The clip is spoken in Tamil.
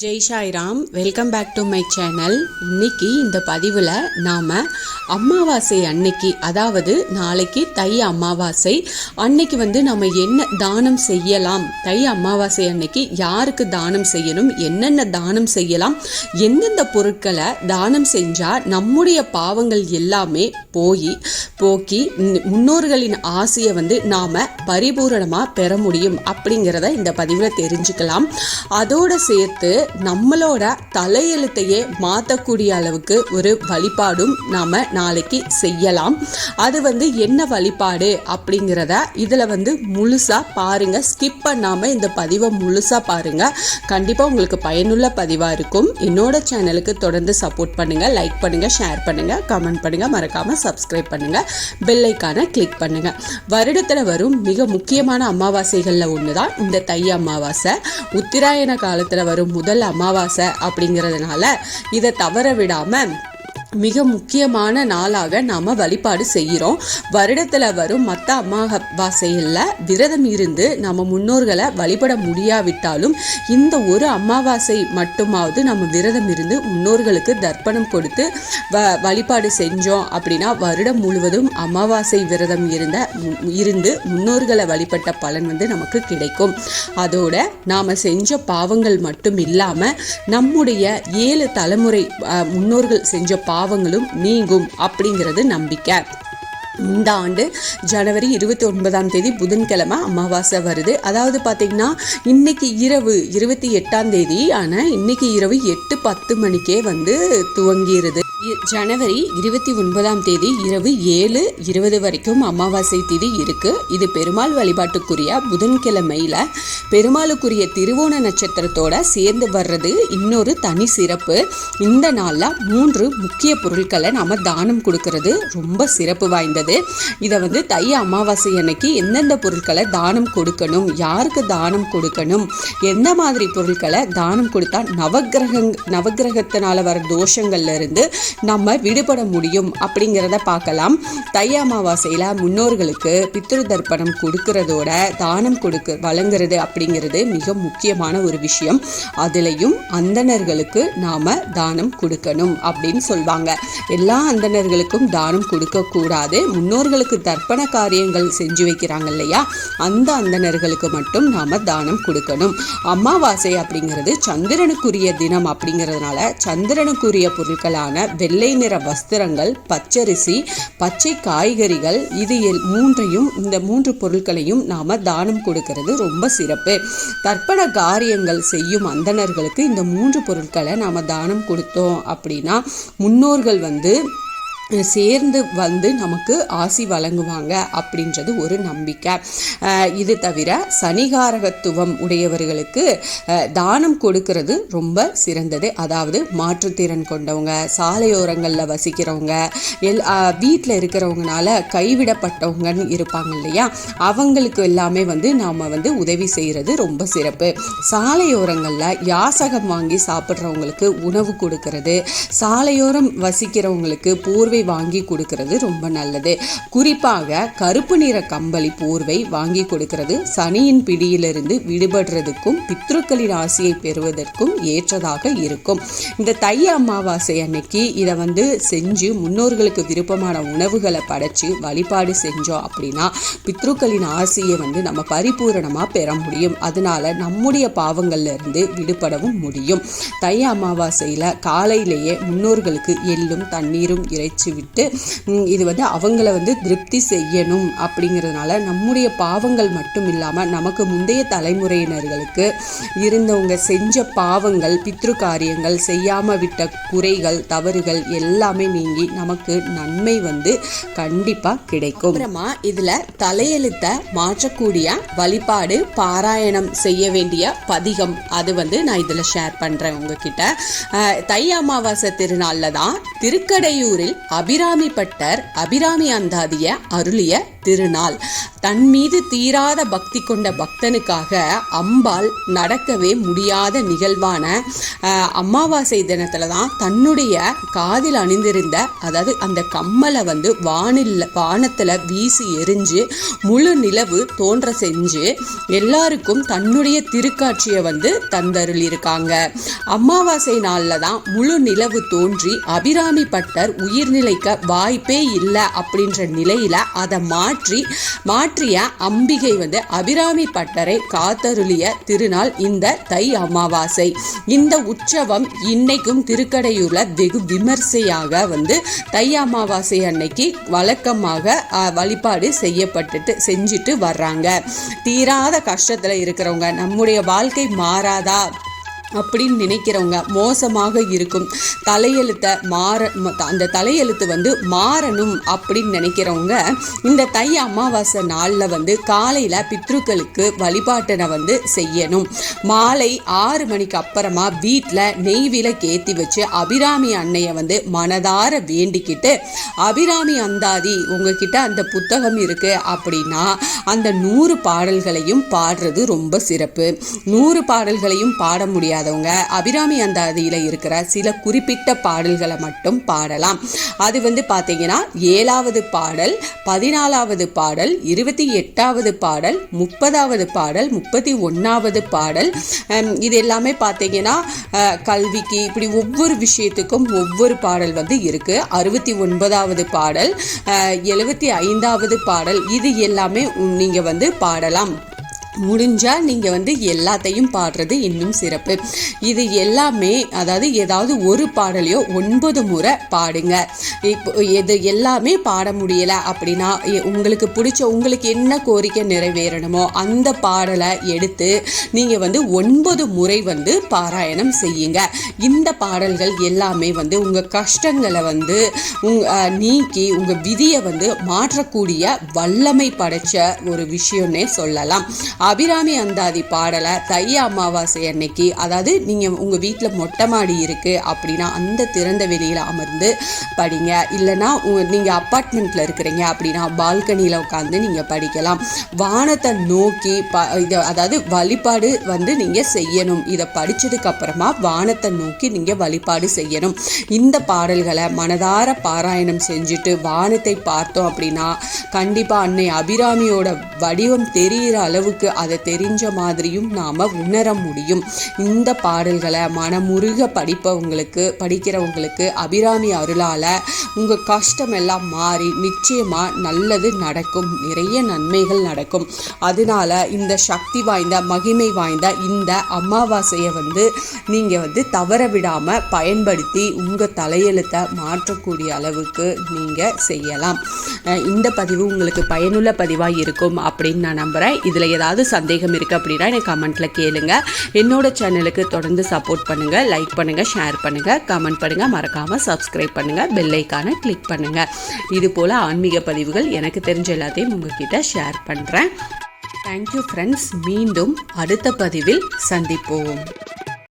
Jai Sairam welcome back to my channel. இன்னைக்கு இந்த பதிவில் நாம் அமாவாசை அன்னைக்கு அதாவது நாளைக்கு தை அமாவாசை அன்னைக்கு வந்து நம்ம என்ன தானம் செய்யலாம்? தை அமாவாசை அன்னைக்கு யாருக்கு தானம் செய்யணும்? என்னென்ன தானம் செய்யலாம்? எந்தெந்த பொருட்களை தானம் செஞ்சால் நம்முடைய பாவங்கள் எல்லாமே போய் போக்கி முன்னோர்களின் ஆசையை வந்து நாம் பரிபூரணமாக பெற முடியும் அப்படிங்கிறத இந்த பதிவில் தெரிஞ்சுக்கலாம். அதோடு சேர்த்து நம்மளோட தலையெழுத்தையே மாற்றக்கூடிய அளவுக்கு ஒரு வழிபாடும் நாம் நாளைக்கு செய்யலாம். அது வந்து என்ன வழிபாடு அப்படிங்கிறத இதில் வந்து முழுசாக பாருங்கள் ஸ்கிப் பண்ணாமல் இந்த பதிவை முழுசாக பாருங்கள் கண்டிப்பாக உங்களுக்கு பயனுள்ள பதிவாக இருக்கும். என்னோட சேனலுக்கு தொடர்ந்து சப்போர்ட் பண்ணுங்கள் லைக் பண்ணுங்கள் ஷேர் பண்ணுங்கள் கமெண்ட் பண்ணுங்கள் மறக்காமல் சப்ஸ்கிரைப் பண்ணுங்கள் பெல்லைக்கான கிளிக் பண்ணுங்கள் வருடத்தில் வரும் மிக முக்கியமான அமாவாசைகளில் ஒன்று தான் இந்த தை அமாவாசை. உத்திராயண காலத்தில் வரும் முதல் அமாவாசை அப்படிங்கிறதுனால இதை தவற விடாமல் மிக முக்கியமான நாளாக நாம் வழிபாடு செய்கிறோம். வருடத்தில் வரும் மற்ற அமாவாசையில் விரதம் இருந்து நம்ம முன்னோர்களை வழிபட முடியாவிட்டாலும் இந்த ஒரு அமாவாசை மட்டுமாவது நம்ம விரதம் இருந்து முன்னோர்களுக்கு தர்ப்பணம் கொடுத்து வ வழிபாடு செஞ்சோம் அப்படின்னா வருடம் முழுவதும் அமாவாசை விரதம் இருந்த இருந்து முன்னோர்களை வழிபட்ட பலன் வந்து நமக்கு கிடைக்கும். அதோட நாம் செஞ்ச பாவங்கள் மட்டும் இல்லாமல் நம்முடைய ஏழு தலைமுறை முன்னோர்கள் செஞ்ச பாவங்களும் நீங்கும் அப்படிங்கிறது நம்பிக்கை. இந்த ஆண்டு ஜனவரி இருபத்தி ஒன்பதாம் தேதி புதன்கிழமை அமாவாசை வருது. அதாவது பார்த்தீங்கன்னா இன்னைக்கு இரவு இருபத்தி எட்டாம் தேதி ஆனால் இன்னைக்கு இரவு எட்டு பத்து மணிக்கே வந்து துவங்கிடுது ஜனவரி இருபத்தி ஒன்பதாம் தேதி இரவு ஏழு இருபது வரைக்கும் அமாவாசை திதி இருக்கு. இது பெருமாள் வழிபாட்டுக்குரிய புதன்கிழமையில பெருமாளுக்குரிய திருவோண நட்சத்திரத்தோட சேர்ந்து வர்றது இன்னொரு தனி சிறப்பு. இந்த நாளில் மூன்று முக்கிய பொருட்களை நாம தானம் கொடுக்கறது ரொம்ப சிறப்பு வாய்ந்தது. இதை வந்து தை அமாவாசை அன்னைக்கு எந்தெந்த பொருட்களை தானம் கொடுக்கணும் யாருக்கு தானம் கொடுக்கணும் எந்த மாதிரி பொருட்களை தானம் கொடுத்தா நவக்கிரகங் நவக்கிரகத்தினால வர தோஷங்கள்ல இருந்து நம்ம விடுபட முடியும் அப்படிங்கிறத பார்க்கலாம். தை அமாவாசையில் முன்னோர்களுக்கு பித்ரு தர்ப்பணம் கொடுக்கறதோட தானம் கொடுக்க வழங்குறது அப்படிங்கிறது மிக முக்கியமான ஒரு விஷயம். அதுலேயும் அந்தணர்களுக்கு நாம தானம் கொடுக்கணும் அப்படின்னு சொல்வாங்க. எல்லா அந்தணர்களுக்கும் தானம் கொடுக்கக்கூடாது முன்னோர்களுக்கு தர்ப்பண காரியங்கள் செஞ்சு வைக்கிறாங்க இல்லையா? அந்த அந்தணர்களுக்கு மட்டும் நாம தானம் கொடுக்கணும். அமாவாசை அப்படிங்கிறது சந்திரனுக்குரிய தினம் அப்படிங்கிறதுனால சந்திரனுக்குரிய பொருட்களான வெள்ளை நிற வஸ்திரங்கள் பச்சரிசி பச்சை காய்கறிகள் இது எல்- மூன்றையும் இந்த மூன்று பொருட்களையும் நாம தானம் கொடுக்கிறது ரொம்ப சிறப்பு. தர்ப்பண காரியங்கள் செய்யும் அந்தணர்களுக்கு இந்த மூன்று பொருட்களை நாம தானம் கொடுத்தோம் அப்படின்னா முன்னோர்கள் வந்து சேர்ந்து வந்து நமக்கு ஆசி வழங்குவாங்க அப்படின்றது ஒரு நம்பிக்கை. இது தவிர சனிகாரகத்துவம் உடையவர்களுக்கு தானம் கொடுக்கிறது ரொம்ப சிறந்தது. அதாவது மாற்றுத்திறன் கொண்டவங்க சாலையோரங்களில் வசிக்கிறவங்க எல் வீட்டில் இருக்கிறவங்கனால கைவிடப்பட்டவங்கன்னு இருப்பாங்க இல்லையா? அவங்களுக்கு எல்லாமே வந்து நாம் வந்து உதவி செய்கிறது ரொம்ப சிறப்பு. சாலையோரங்களில் யாசகம் வாங்கி சாப்பிட்றவங்களுக்கு உணவு கொடுக்கறது சாலையோரம் வசிக்கிறவங்களுக்கு போர்வை வாங்கி கொடுக்கறது ரொம்ப நல்லது. குறிப்பாக கருப்பு நிற கம்பளி போர்வை வாங்கி கொடுக்கிறது சனியின் பிடியிலிருந்து விடுபடுறதுக்கும் பித்ருக்களின் ஆசையை பெறுவதற்கும் ஏற்றதாக இருக்கும். இந்த தை அமாவாசை அன்னைக்கு இதை வந்து செஞ்சு முன்னோர்களுக்கு விருப்பமான உணவுகளை படைச்சு வழிபாடு செஞ்சோம் அப்படின்னா பித்ருக்களின் ஆசையை வந்து நம்ம பரிபூரணமாக பெற முடியும். அதனால நம்முடைய பாவங்கள்ல இருந்து விடுபடவும் முடியும். தை அமாவாசையில் காலையிலேயே முன்னோர்களுக்கு எள்ளும் தண்ணீரும் இறைச்சி விட்டு இது வந்து அவங்கள வந்து திருப்தி செய்யணும். அப்படிங்கிறதுனால நம்முடைய பாவங்கள் மட்டும் இல்லாமல் நமக்கு முந்தைய தலைமுறையினர்களுக்கு இருந்தவங்க செஞ்ச பாவங்கள் பித்ரு காரியங்கள் செய்யாமல் விட்ட குறைகள் தவறுகள் எல்லாமே நீங்கி நமக்கு நன்மை வந்து கண்டிப்பாக கிடைக்கும். அப்புறமா இதில் தலையெழுத்தை மாற்றக்கூடிய வழிபாடு பாராயணம் செய்ய வேண்டிய பதிகம். அது வந்து நான் இதில் ஷேர் பண்ணுறேன் உங்ககிட்ட. தை அமாவாசை திருநாளில் தான் திருக்கடையூரில் அபிராமி பட்டர் அபிராமி அந்தாதிய அருளிய திருநாள். தன் மீது தீராத பக்தி கொண்ட பக்தனுக்காக அம்பாள் நடக்கவே முடியாத நிகழ்வான அமாவாசை தினத்துல தான் தன்னுடைய காதில் அணிந்திருந்த அதாவது அந்த கம்மலை வந்து வானில் வானத்தில் வீசி எரிஞ்சு முழு நிலவு தோன்ற செஞ்சு எல்லாருக்கும் தன்னுடைய திருக்காட்சியை வந்து தந்தருள் இருக்காங்க அமாவாசை நாளில் தான் முழு நிலவு தோன்றி அபிராமி பட்டர் உயிர்நிலைக்க வாய்ப்பே இல்லை அப்படின்ற நிலையில் அதை மா மாற்றி மாற்றிய அம்பிகை வந்து அபிராமி பட்டரை காத்தருளிய திருநாள் இந்த தை அமாவாசை. இந்த உற்சவம் இன்னைக்கும் திருக்கடையூர்ல வெகு விமர்சையாக வந்து தை அமாவாசை அன்னைக்கு வழக்கமாக அஹ், வழிபாடு செய்யப்பட்டுட்டு செஞ்சுட்டு வர்றாங்க. தீராத கஷ்டத்துல இருக்கிறவங்க நம்முடைய வாழ்க்கை மாறாதா? அப்படின்னு நினைக்கிறவங்க மோசமாக இருக்கும். தலையெழுத்தை மாற ம- அந்த தலையெழுத்து வந்து மாறணும் அப்படின்னு நினைக்கிறவங்க இந்த தை அமாவாசை நாளில் வந்து காலையில் பித்ருக்களுக்கு வழிபாட்டினை வந்து செய்யணும். மாலை ஆறு மணிக்கு அப்புறமா வீட்டில் நெய் விளக்கு ஏற்றி வச்சு அபிராமி அன்னையை வந்து மனதார வேண்டிக்கிட்டு அபிராமி அந்தாதி உங்ககிட்ட அந்த புத்தகம் இருக்கு. அப்படின்னா அந்த நூறு பாடல்களையும் பாடுறது ரொம்ப சிறப்பு. நூறு பாடல்களையும் பாட முடியாது. முடியாதவங்க அபிராமி அந்தாதியில் இருக்கிற சில குறிப்பிட்ட பாடல்களை மட்டும் பாடலாம். அது வந்து பார்த்தீங்கன்னா ஏழாவது பாடல் பதினாலாவது பாடல் இருபத்தி எட்டாவது பாடல் முப்பதாவது பாடல் முப்பத்தி ஒன்றாவது பாடல். இது எல்லாமே பார்த்தீங்கன்னா கல்விக்கு இப்படி ஒவ்வொரு விஷயத்துக்கும் ஒவ்வொரு பாடல் வந்து இருக்குது அறுபத்தி ஒன்பதாவது பாடல் எழுபத்தி ஐந்தாவது பாடல் இது எல்லாமே நீங்கள் வந்து பாடலாம். முடிஞ்சால் நீங்கள் வந்து எல்லாத்தையும் பாடுறது இன்னும் சிறப்பு. இது எல்லாமே அதாவது ஏதாவது ஒரு பாடலையோ ஒன்பது முறை பாடுங்க. இப்போ இது எல்லாமே பாட முடியலை அப்படின்னா எ- உங்களுக்கு பிடிச்ச உங்களுக்கு என்ன கோரிக்கை நிறைவேறணுமோ அந்த பாடலை எடுத்து நீங்கள் வந்து ஒன்பது முறை வந்து பாராயணம் செய்யுங்க. இந்த பாடல்கள் எல்லாமே வந்து உங்கள் கஷ்டங்களை வந்து உங் நீக்கி உங்கள் விதியை வந்து மாற்றக்கூடிய வல்லமை படைச்ச ஒரு விஷயம்னே சொல்லலாம். அபிராமி அந்தாதி பாடலை தை அமாவாசை அன்னைக்கு அதாவது நீங்கள் உங்கள் வீட்டில் மொட்டை மாடி இருக்குது அப்படின்னா அந்த திறந்த வெளியில் அமர்ந்து படிங்க. இல்லைன்னா உங்கள் நீங்கள் அப்பார்ட்மெண்ட்டில் இருக்கிறீங்க அப்படின்னா பால்கனியில் உட்காந்து நீங்கள் படிக்கலாம். வானத்தை நோக்கி ப இதை அதாவது வழிபாடு வந்து நீங்கள் செய்யணும். இதை படித்ததுக்கப்புறமா வானத்தை நோக்கி நீங்கள் வழிபாடு செய்யணும். இந்த பாடல்களை மனதார பாராயணம் செஞ்சுட்டு வானத்தை பார்த்தோம் அப்படின்னா கண்டிப்பாக அன்னை அபிராமியோட வடிவம் தெரிகிற அளவுக்கு அதை தெரிஞ்ச மாதிரியும் நாம உணர முடியும். இந்த பாடல்களை மனமுருக படிப்பவங்களுக்கு படிக்கிறவங்களுக்கு அபிராமி அருளால உங்கள் கஷ்டம் எல்லாம் மாறி நிச்சயமாக நல்லது நடக்கும். நிறைய நன்மைகள் நடக்கும். அதனால இந்த சக்தி வாய்ந்த மகிமை வாய்ந்த இந்த அமாவாசையை வந்து நீங்கள் வந்து தவற விடாமல் பயன்படுத்தி உங்கள் தலையெழுத்தை மாற்றக்கூடிய அளவுக்கு நீங்கள் செய்யலாம். இந்த பதிவு உங்களுக்கு பயனுள்ள பதிவாக இருக்கும் அப்படின்னு நான் நம்புகிறேன் இதில் ஏதாவது சந்தேகம் இருக்குது அப்படின்னா எனக்கு கமெண்ட்டில் கேளுங்க. என்னோட சேனலுக்கு தொடர்ந்து சப்போர்ட் பண்ணுங்கள் லைக் பண்ணுங்கள் ஷேர் பண்ணுங்கள் கமெண்ட் பண்ணுங்கள் மறக்காமல் சப்ஸ்கிரைப் பண்ணுங்கள் பெல்லைக்கான கிளிக் பண்ணுங்கள் இது போல் ஆன்மீக பதிவுகள் எனக்கு தெரிஞ்ச எல்லாத்தையும் உங்ககிட்ட ஷேர் பண்ணுறேன் தேங்க்யூ ஃப்ரெண்ட்ஸ் மீண்டும் அடுத்த பதிவில் சந்திப்போம்.